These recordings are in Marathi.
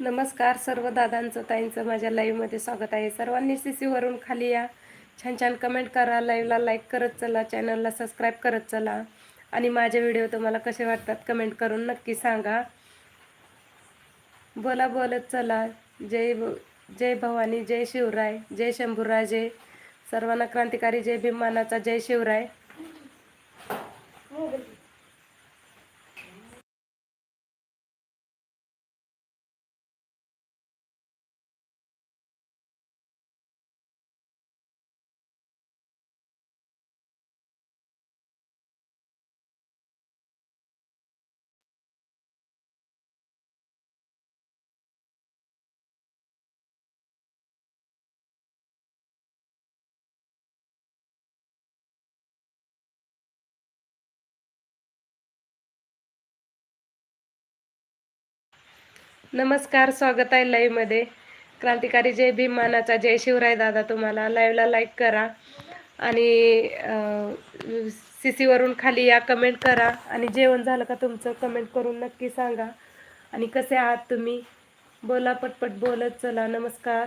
नमस्कार सर्व दादांचं ताईंचं माझ्या लाईव्हमध्ये स्वागत आहे. सर्वांनी सी सीवरून खाली या. छान छान कमेंट करा लाईव्हला लाईक करत चला चॅनलला सबस्क्राईब करत चला. आणि माझे व्हिडिओ तुम्हाला कसे वाटतात कमेंट करून नक्की सांगा. बोला बोलत चला. जय भ- जय भवानी जय शिवराय जय शंभूराजे. सर्वांना क्रांतिकारी जय भीमानाचा जय शिवराय. नमस्कार स्वागत आहे लाईव्हमध्ये क्रांतिकारी जय भीमानाचा जय शिवराय दादा तुम्हाला. लाईव्हला लाईक करा आणि सी सीवरून खाली या कमेंट करा. आणि जेवण झालं का तुमचं कमेंट करून नक्की सांगा. आणि कसे आहात तुम्ही? बोला पटपट बोलत चला. नमस्कार.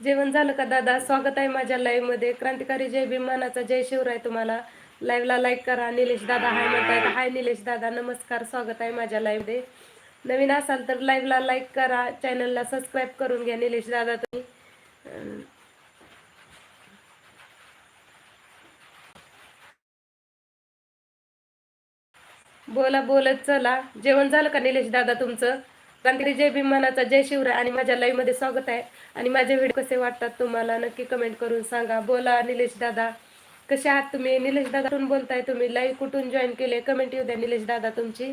जेवण झालं का दादा? स्वागत आहे माझ्या लाईव्हमध्ये क्रांतिकारी जय भीमानाचा जय शिवराय तुम्हाला. लाईव्हला लाईक करा. निलेश दादा हाय म्हणतायत. हाय निलेश दादा नमस्कार. स्वागत आहे माझ्या लाईव्हमध्ये नवीन असाल तर लाईव्हला लाईक करा. चॅनलला सबस्क्राईब करून घ्या निलेश दादा तुम्ही. बोला बोलत चला. जेवण झालं का निलेश दादा तुमचं? क्रांतिकारी जय भीमानाचा जय शिवराय आणि माझ्या लाईव्हमध्ये स्वागत आहे. आणि माझे व्हिडिओ कसे वाटतात तुम्हाला? नक्की कमेंट करून सांगा. बोला निलेश दादा. कसे आहात तुम्ही? निलेश दादा बोलताय तुम्ही. लाईव्ह कुठून जॉईन केले? कमेंट येऊ द्या निलेश दादा तुमची.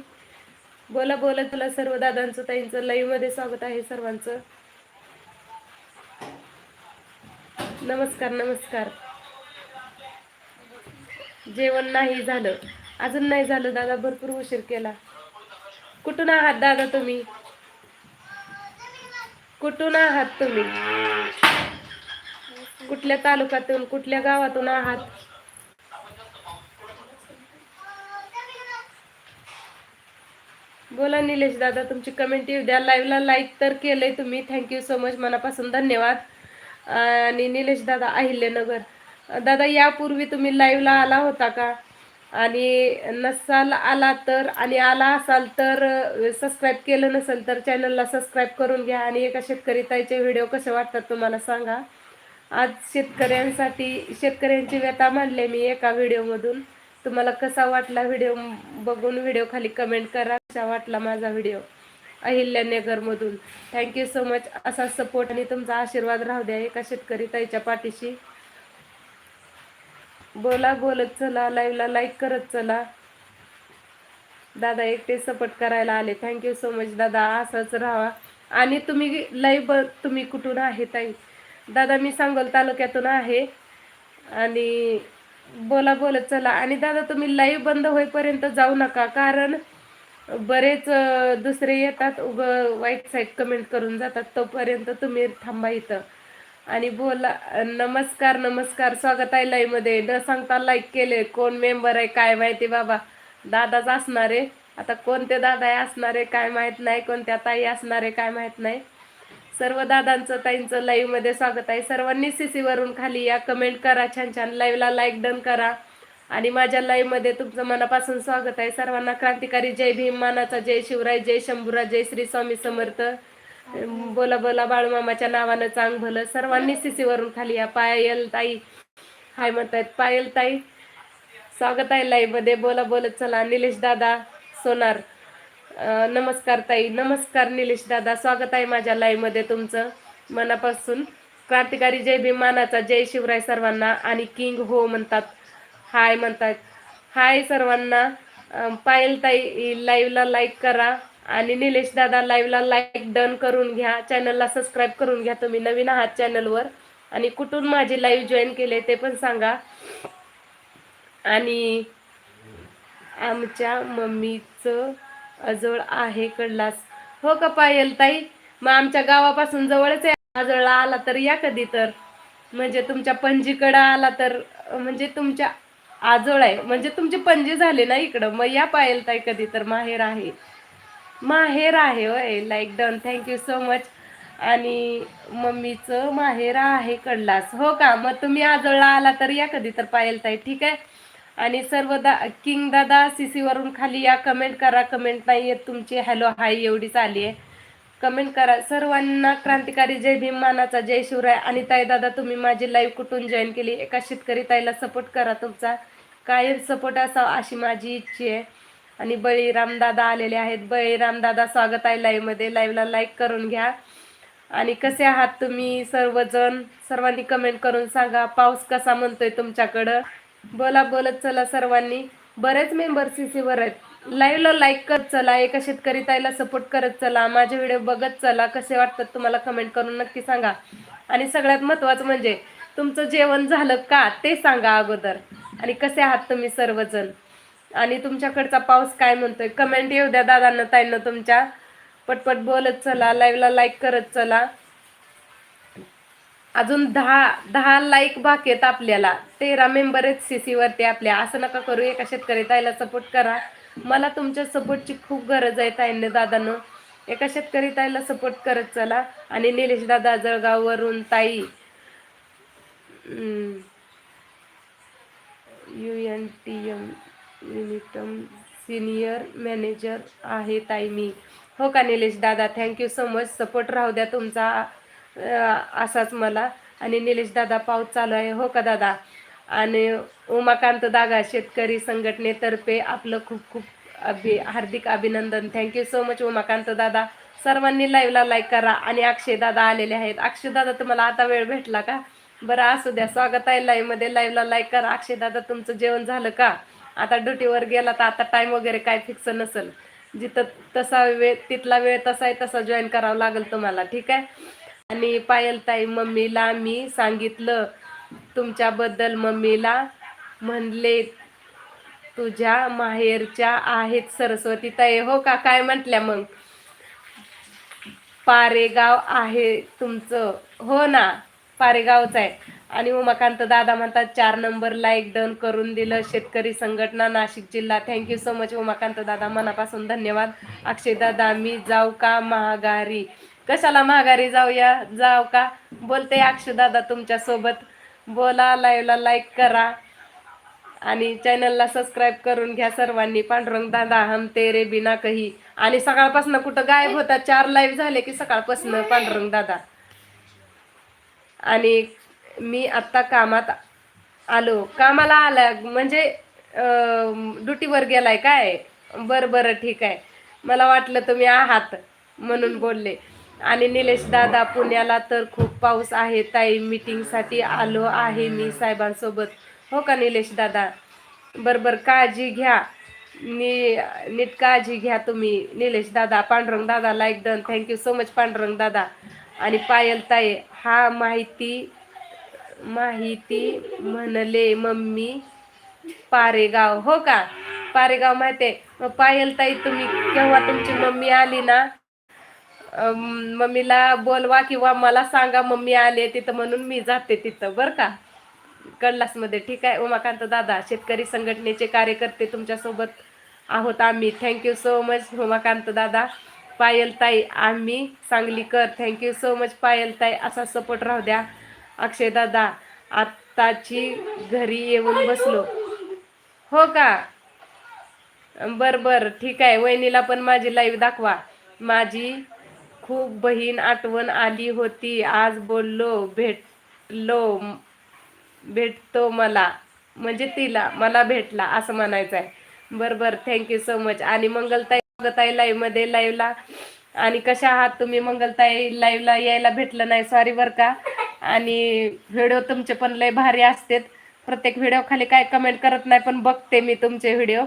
बोला बोला तुला सर्व दादांचं ताईंचं. लाईव्हमध्ये स्वागत आहे सर्वांचं. नमस्कार नमस्कार. जेवण नाही झालं. अजून नाही झालं दादा. भरपूर उशीर केला. कुठून आहात दादा तुम्ही? कुठून आहात तुम्ही? कुठल्या तालुक्यातून कुठल्या गावातून आहात? बोला निलेश दादा तुमची कमेंट येऊ द्या. लाईव्हला लाईक तर केलंय तुम्ही. थँक्यू सो मच मनापासून धन्यवाद. आणि निलेश दादा अहिल्यानगर. दादा यापूर्वी तुम्ही लाईव्हला आला होता का? आणि नसाल आला तर आणि आला असाल तर सबस्क्राईब केलं नसेल तर चॅनलला सबस्क्राईब करून घ्या आणि एका शेतकरी ताईचे व्हिडिओ कसे वाटतात तुम्हाला सांगा. आज शेतकऱ्यांसाठी शेतकऱ्यांची व्यथा मांडले मी एका व्हिडिओमधून तुम्हाला कसा वाटला व्हिडिओ बघून व्हिडिओ खाली कमेंट करा. कसा वाटला माझा व्हिडिओ अहिल्यानगरमधून थँक्यू सो मच असा सपोर्ट आणि तुमचा आशीर्वाद राहू द्या एका शेतकरी ताईच्या पाठीशी. बोला बोलत चला लाईव्हला लाईक करत चला. दादा एकटे सपोर्ट करायला आले. थँक्यू सो मच दादा असंच राहा. आणि तुम्ही लाईव्ह तुम्ही कुठून आहे ताई? दादा मी सांगोल तालुक्यातून आहे. आणि बोला बोलत चला. आणि दादा तुम्ही लाईव्ह बंद होईपर्यंत जाऊ नका कारण बरेच दुसरे येतात उग वाईट साईड कमेंट करून जातात. तोपर्यंत तुम्ही थांबा इथं. आणि बोला नमस्कार नमस्कार. स्वागत आहे लाईव्हमध्ये न सांगता लाईक केले. कोण मेंबर आहे काय माहिती बाबा. दादाच असणार आहे. आता कोणते दादा आहे असणार आहे काय माहीत नाही. कोणत्या ताई असणार आहे काय माहीत नाही. सर्व दादांचं ताईंचं लाईव्हमध्ये स्वागत आहे. सर्वांनी सी वरून खाली या. कमेंट करा. छान छान. लाईव्हला लाईक डन करा. आणि माझ्या लाईव्हमध्ये तुमचं मनापासून स्वागत आहे. सर्वांना क्रांतिकारी जय भीम मानाचा जय शिवराय जय शंभूराज जय श्री स्वामी समर्थ. बोला बोला बाळूमामाच्या नावानं चांग भलं. सर्वांनी सीसी वरून खाली या. पायल ताई. हाय म्हणतायत पायल ताई. स्वागत आहे लाईव्हमध्ये बोला बोलत चला. निलेश दादा सोनार. नमस्कार ताई. नमस्कार निलेश दादा. स्वागत आहे माझ्या लाईव्हमध्ये तुमचं मनापासून. क्रांतिकारी जय भीमानाचा जय शिवराय सर्वांना आणि किंग हो म्हणतात. हाय म्हणतात हाय सर्वांना. पायल ताई लाईव्हला लाईक करा. आणि निलेश दादा लाईव्हला लाईक डन करून घ्या. चॅनलला सबस्क्राईब करून घ्या तुम्ही. नवीन आहात चॅनलवर आणि कुठून माझी लाईव्ह जॉईन केले ते पण सांगा. आणि आमच्या मम्मीचं अजळ आहे कडलास. हो का पायल ताई? मग आमच्या गावापासून जवळच आहे. आजळला आला तर या कधी तर. म्हणजे तुमच्या पणजीकडं आला तर म्हणजे तुमच्या आजोळ आहे. म्हणजे तुमचे पणजी झाले ना इकडं. मग या पायल ताई कधी तर माहेर आहे. माहेर आहे होय. Like done thank you so much आणि मम्मीचं माहेर आहे कडलास. हो का? मग तुम्ही आजळला आला तर या कधी तर पायल ताई. ठीक आहे? आणि सर्व दा किंग दादा सी वरून खाली या. कमेंट करा. कमेंट नाही येत तुमची. हॅलो हाय एवढीच आली आहे. कमेंट करा. सर्वांना क्रांतिकारी जय भीम मानाचा जय शिवराय. आणि ताई दादा तुम्ही माझी लाईव्ह कुठून जॉईन केली? एका शेतकरी ताईला सपोर्ट करा तुमचा. कायम सपोर्ट असावा अशी माझी इच्छा आहे. आणि बळीराम दादा आलेले आहेत. बळीराम दादा स्वागत आहे लाईव्हमध्ये लाईव्हला लाईक करून घ्या. आणि कसे आहात तुम्ही सर्वजण? सर्वांनी कमेंट करून सांगा. पाऊस कसा म्हणतोय तुमच्याकडं? बोला बोलत चला सर्वांनी. बरेच मेंबर सीसीवर आहेत. लाईव्हला लाईक करत चला. एका शेतकरी ताईला सपोर्ट करत चला. माझे व्हिडिओ बघत चला. कसे वाटतात तुम्हाला कमेंट करून नक्की सांगा. आणि सगळ्यात महत्त्वाचं म्हणजे तुमचं जेवण झालं का ते सांगा अगोदर. आणि कसे आहात तुम्ही सर्वजण? आणि तुमच्याकडचा पाऊस काय म्हणतोय? कमेंट येऊ द्या दादांना ताईंना तुमच्या. पटपट बोलत चला लाईव्हला लाईक करत चला. अजून दहा दहा लाईक बाकी आहेत आपल्याला. तेरा मेंबर आहेत सी सीवरती आपल्या. असं नका करू एका शेतकरी ताईला सपोर्ट करा. मला तुमच्या सपोर्टची खूप गरज आहे ताईंने दादानं. एका शेतकरी ताईला सपोर्ट करत चला. आणि निलेश दादा जळगाववरून ताई. यू एन टी एम युनिटम सिनियर मॅनेजर आहे ताई मी. हो का निलेश दादा थँक्यू सो मच सपोर्ट राहू द्या तुमचा असाच मला. आणि निलेश दादा पाऊस चालू आहे. हो का दादा? आणि उमाकांत दादा शेतकरी संघटनेतर्फे आपलं खूप खूप अभि हार्दिक अभिनंदन. थँक्यू सो मच उमाकांत दादा. सर्वांनी लाईव्हला लाईक करा. आणि अक्षय दादा आलेले आहेत. अक्षय दादा तुम्हाला आता वेळ भेटला का? बरं असू द्या. स्वागत आहे लाईव्हमध्ये लाईव्हला लाईक करा. अक्षय दादा तुमचं जेवण झालं का? आता ड्युटीवर गेला तर आता टाइम वगैरे काय फिक्स नसेल. जिथं तसा वेळ तिथला वेळ तसा आहे तसा जॉईन करावा लागेल तुम्हाला ठीक आहे? आणि पायल ताई मम्मीला मी सांगितलं तुमच्याबद्दल मम्मीला म्हणले तुझ्या माहेरच्या आहेत सरस्वती ताई. हो का? काय म्हटल्या मग? पारेगाव आहे तुमचं. हो ना पारेगावच आहे. आणि उमाकांत दादा म्हणतात चार नंबर लाईक डन करून दिलं शेतकरी संघटना नाशिक जिल्हा. थँक्यू सो मच उमाकांत दादा. मनापासून धन्यवाद. अक्षय दादा मी जाऊ का महागारी? कशाला महागारी जाऊया? जाऊ का? बोलते अक्षय दादा तुमच्यासोबत बोला लाईव्हला लाईक करा. आणि चॅनलला सबस्क्राईब करून घ्या सर्वांनी. पांडुरंग दादा हम तेरे बिना कही. आणि सकाळपासून कुठं गायब होता चार लाईव्ह झाले की सकाळपासून पांडुरंग दादा. आणि मी आत्ता कामात आलो. कामाला आला म्हणजे ड्युटीवर गेलाय काय? बरं बरं ठीक आहे. मला वाटलं तुम्ही आहात म्हणून बोलले. आणि निलेश दादा पुण्याला तर खूप पाऊस आहे. ताई मीटिंगसाठी आलो आहे मी साहेबांसोबत. हो का निलेश दादा? बरं बरं काळजी घ्या. नी नीट काळजी घ्या तुम्ही. निलेश दादा पांडुरंग दादा like done thank you so much Pandurang दादा. आणि पायल ताई हा माहिती माहिती म्हणले मम्मी पारेगाव. हो का? पारेगाव माहिती आहे मग पायल ताई तुम्ही केव्हा तुमची मम्मी आली ना? मम्मीला बोलवा किंवा मला सांगा मम्मी आले तिथं म्हणून मी जाते तिथं बरं का? कडलासमध्ये ठीक आहे? उमाकांत दादा शेतकरी संघटनेचे कार्यकर्ते तुमच्यासोबत आहोत आम्ही. थँक्यू सो मच उमाकांत दादा. पायल ताई आम्ही Sanglikar. Thank you so much Payal ताई. असा सपोर्ट राहू द्या. अक्षय दादा आत्ताची घरी येऊन बसलो. हो का? बर बर. ठीक आहे. वहिनीला पण माझी लाईव्ह दाखवा. माझी खूप बहीण आठवण आली होती. आज बोललो भेटलो भेटतो मला. म्हणजे तिला मला भेटला असं म्हणायचं आहे बरं. बरं थँक्यू सो मच आणि मंगलताई मंगलताई लाईव्हमध्ये लाईव्हला आणि कशा आहात तुम्ही? मंगलताई लाईव्हला यायला भेटलं नाही. सॉरी बरं का. आणि व्हिडिओ तुमचे पण लय भारी असतात. प्रत्येक व्हिडिओ खाली काय कमेंट करत नाही पण बघते मी तुमचे व्हिडिओ.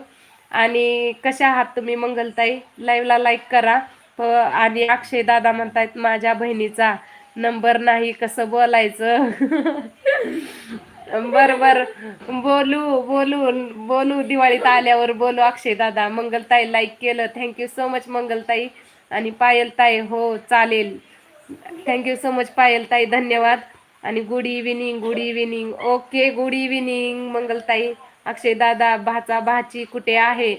आणि कशा आहात तुम्ही मंगलताई? लाईव्हला लाईक करा. आणि अक्षय दादा म्हणतायत माझ्या बहिणीचा नंबर नाही कसं बोलायचं? बर बर. बोलू बोलू बोलू. दिवाळीत आल्यावर बोलू अक्षय दादा. मंगलताई लाईक केलं. थँक्यू सो मच मंगलताई. आणि पायलताई हो चालेल. थँक्यू सो मच पायलताई धन्यवाद. आणि good evening good evening okay good evening Mangaltai. Akshay दादा भाचा भाची कुठे आहे?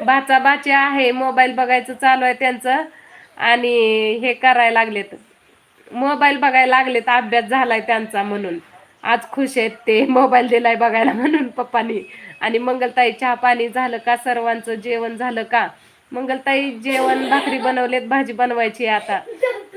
भाचा भाची आहे. मोबाईल बघायचं चालू आहे त्यांचं. आणि हे करायला लागलेत. मोबाईल बघायला लागलेत. अभ्यास झालाय त्यांचा म्हणून. आज खुश आहेत ते. मोबाईल दिलाय बघायला म्हणून पप्पानी. आणि मंगलताई चहा पाणी झालं का? सर्वांचं जेवण झालं का? मंगलताई जेवण भाकरी बनवलेत भाजी बनवायची आहे आता.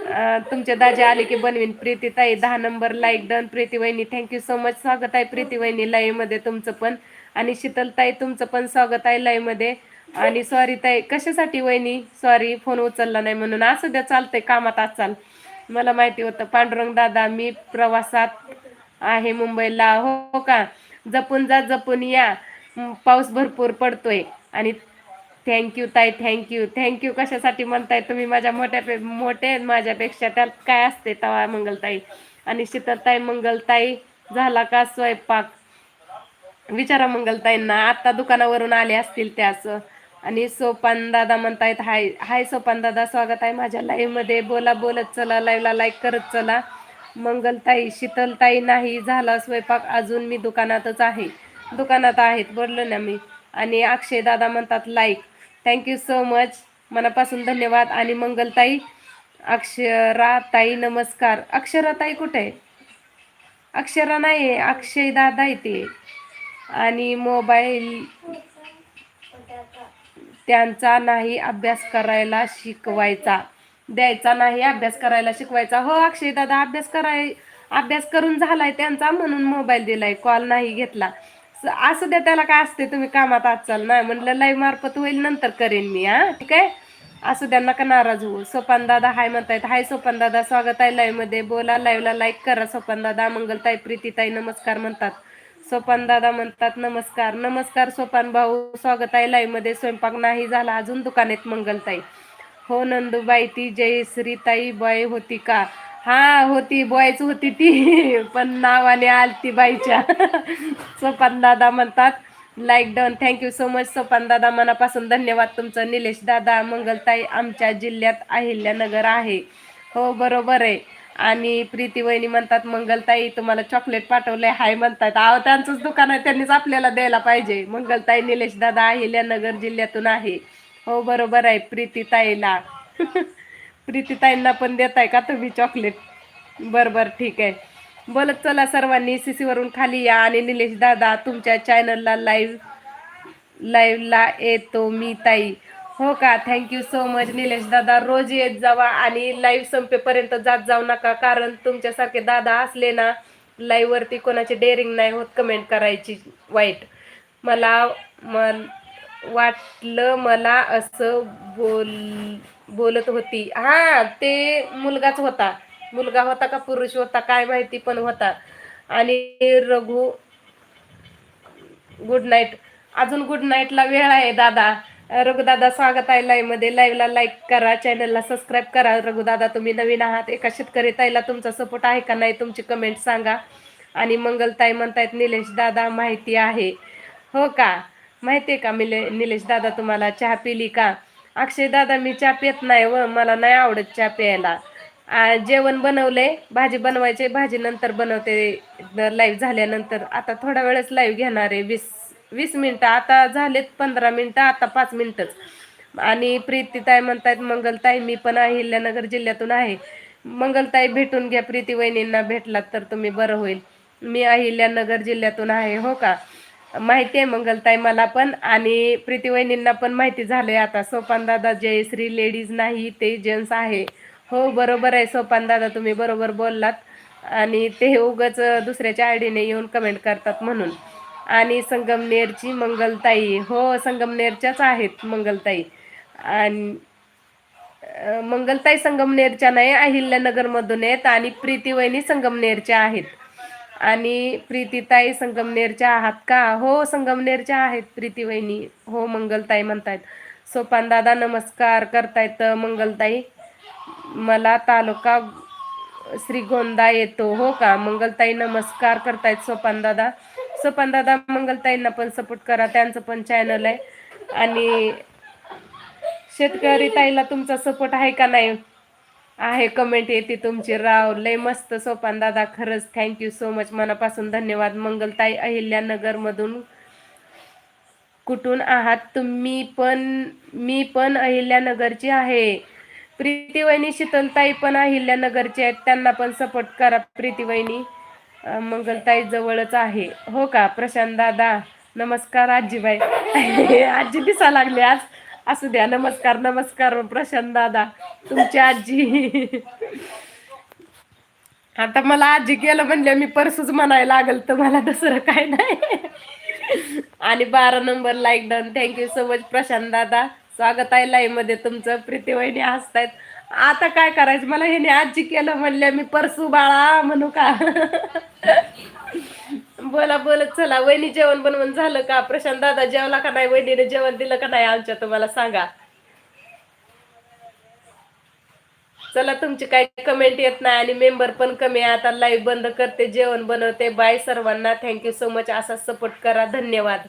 तुमचे दाजे आले की बनवीन प्रीतीताई दहा नंबर लाईक डन प्रीती वहिनी थँक्यू सो मच स्वागत आहे प्रीती वहिनी लाईव्हमध्ये तुमचं पण. आणि शीतलताई तुमचं पण स्वागत आहे लाईव्हमध्ये. आणि सॉरी ताई कशासाठी वहिनी? सॉरी फोन उचलला नाही म्हणून. असं द्या चालतंय कामात चाल. मला माहिती होतं पांडुरंग दादा मी प्रवासात आहे मुंबईला. हो का? जपून जा जपून या. पाऊस भरपूर पडतोय. आणि थँक्यू ताई थँक्यू थँक्यू कशासाठी म्हणताय तुम्ही माझ्या मोठ्या पे मोठे आहेत माझ्यापेक्षा. त्यात काय असते तवा मंगलताई? आणि शीतलताई मंगलताई झाला का स्वयंपाक? विचारा मंगलताईंना. आत्ता दुकानावरून आले असतील त्याच आणि सोपान दादा म्हणतायत हाय हाय सोपान दादा स्वागत आहे माझ्या लाईव्हमध्ये बोला बोलत चला लाईव्हला लाईक करत चला. मंगलताई शीतलताई नाही झाला स्वयंपाक. अजून मी दुकानातच आहे. दुकानात आहेत बोललो ना मी. आणि अक्षय दादा म्हणतात लाईक थँक्यू सो मच मनापासून धन्यवाद. आणि मंगलताई अक्षराताई नमस्कार. अक्षराताई कुठे? आहे अक्षरा नाही आहे अक्षय दादा आहे ते आणि मोबाईल त्यांचा नाही अभ्यास करायला शिकवायचा. द्यायचा नाही अभ्यास करायला शिकवायचा. हो अक्षय दादा अभ्यास कराय अभ्यास करून झालाय त्यांचा म्हणून मोबाईल दिलाय. कॉल नाही घेतला. असू द्या त्याला काय असते तुम्ही कामात आजचाल नाही म्हणलं लय मार्फत होईल नंतर करेन मी हा. ठीक आहे? असू द्या नका नाराज होऊ. सोपान दादा हाय म्हणतायत. हाय सोपान दादा स्वागत आहे लाईव्हमध्ये. बोला लाईव्हला लाईक करा सोपान दादा. मंगलताई प्रीतीताई नमस्कार म्हणतात. सोपान दादा म्हणतात नमस्कार. नमस्कार सोपान भाऊ. स्वागत आहे लाईव्हमध्ये. स्वयंपाक नाही झाला अजून दुकानेत मंगलताई हो नंदूबाई ती जयश्रीताई बाय होती का? हा होती बॉयच होती ती. पण नावाने आलती बाईच्या. सोपान दादा म्हणतात like done thank you so much Sopan दादा मनापासून धन्यवाद तुमचं. निलेश दादा मंगलताई आमच्या जिल्ह्यात अहिल्यानगर आहे. हो बरोबर आहे. आणि प्रीती वहिनी म्हणतात मंगलताई तुम्हाला चॉकलेट पाठवलंय. हाय म्हणतात. आहो त्यांचंच दुकान आहे. त्यांनीच आपल्याला द्यायला पाहिजे. मंगलताई निलेश दादा अहिल्यानगर जिल्ह्यातून आहे. हो बरोबर आहे. प्रीतीताईला. प्रीतीताईंना पण देताय का तुम्ही चॉकलेट बरं बरं ठीक आहे. बोलत चला सर्वांनी सी वरून खाली या आणि निलेश दादा तुमच्या चॅनलला लाईव्ह लाईव्हला येतो मी ताई. हो का? थँक्यू सो मच निलेश दादा रोज येत जावा आणि लाईव्ह संपेपर्यंत जात जाऊ नका कारण तुमच्यासारखे दादा असले ना लाईव्हवरती कोणाची डेअरिंग नाही होत कमेंट करायची वाईट. मला मन वाटलं मला असं बोल बोलत होती. हा ते मुलगाच होता. मुलगा होता का पुरुष होता काय माहिती पण होता. आणि रघु गुड नाईट अजून गुड नाईटला वेळ आहे दादा. रघुदादा स्वागत आहे लाईव्हमध्ये. लाईव्हला लाईक करा चॅनलला सबस्क्राईब करा. रघुदादा तुम्ही नवीन आहात एका शेतकरी ताईला तुमचा सपोर्ट आहे का नाही तुमची कमेंट सांगा. आणि मंगलताई म्हणतायत निलेश दादा माहिती आहे. हो का? माहिती आहे का मिले निलेश दादा तुम्हाला चहा पिली का? अक्षय दादा मी चहा पित नाही व मला नाही आवडत चहा प्यायला. जेवण बनवले भाजी बनवायचे भाजी नंतर बनवते. लाईव्ह झाल्यानंतर आता थोड्या वेळेस लाईव्ह घेणार आहे वीस वीस मिनटं. आता झालेत पंधरा मिनटं आता पाच मिनटंच आणि प्रीतीताई म्हणतायत मंगलताई मी पण अहिल्यानगर जिल्ह्यातून आहे. मंगलताई भेटून घ्या. प्रीती वहिनींना भेटलात तर तुम्ही बरं होईल. मी अहिल्यानगर जिल्ह्यातून आहे हो का? माहिती आहे मंगलताई मला पण. आणि प्रीती वहिनींना पण माहिती झालंय आता. सोपान दादा जयश्री लेडीज नाही ते जेंट्स आहे. हो बरोबर आहे सोपान दादा तुम्ही बरोबर बोललात. आणि ते उगाच दुसऱ्याच्या आयडीने येऊन कमेंट करतात म्हणून. आणि संगमनेरची मंगलताई. हो संगमनेरच्याच आहेत मंगलताई. आणि मंगलताई संगमनेरच्या नाही अहिल्यानगरमधून आहेत. आणि प्रीती वहिनी संगमनेरच्या आहेत. आणि प्रीतीताई संगमनेरच्या आहात का? हो संगमनेरच्या आहेत प्रीती वहिनी. हो मंगलताई म्हणतायत. सोपान दादा नमस्कार करतायत मंगलताई. मला तालुका श्रीगोंदा येतो. हो का? मंगलताई नमस्कार करतायत सोपान दादा. सोपान दादा मंगलताईंना पण सपोर्ट करा. त्यांचं पण चॅनल आहे. आणि शेतकरी ताईला तुमचा सपोर्ट आहे का नाही? आहे कमेंट येते तुमची. राव लय मस्त सोपान दादा खरंच थँक्यू सो मच मनापासून धन्यवाद. मंगलताई अहिल्यानगरमधून कुठून आहात? तुम्ही पण मी पण अहिल्यानगरची आहे. प्रीती वहिनी शीतलताई पण अहिल्यानगरची आहेत. त्यांना पण सपोर्ट करा प्रीती वहिनी मंगलताई जवळच आहे. हो का? प्रशांत दादा नमस्कार आजीबाई. आजी दिसा लागली आज. असू द्या नमस्कार नमस्कार प्रशांत दादा तुमची आजी. आता मला आजी गेलं म्हणलं मी परसूच म्हणायला लागल तर मला दुसरं काय नाही. आणि बारा number like done thank you so much Prashant दादा. स्वागत आहे लाईव्हमध्ये तुमचं. प्रीती वहिनी हसतायत. आता काय करायचं? मला ह्याने आजी केलं म्हणल्या मी परसू बाळा म्हणू का? बोला बोलत चला. वहिनी जेवण बनवून झालं का? प्रशांत दादा जेवला का नाही? वहिनीने जेवण दिलं का नाही आमच्या? तुम्हाला सांगा. चला तुमची काही कमेंट येत नाही आणि मेंबर पण कमी आहे. आता लाईव्ह बंद करते जेवण बनवते. बाय सर्वांना. थँक्यू सो मच असा सपोर्ट करा. धन्यवाद.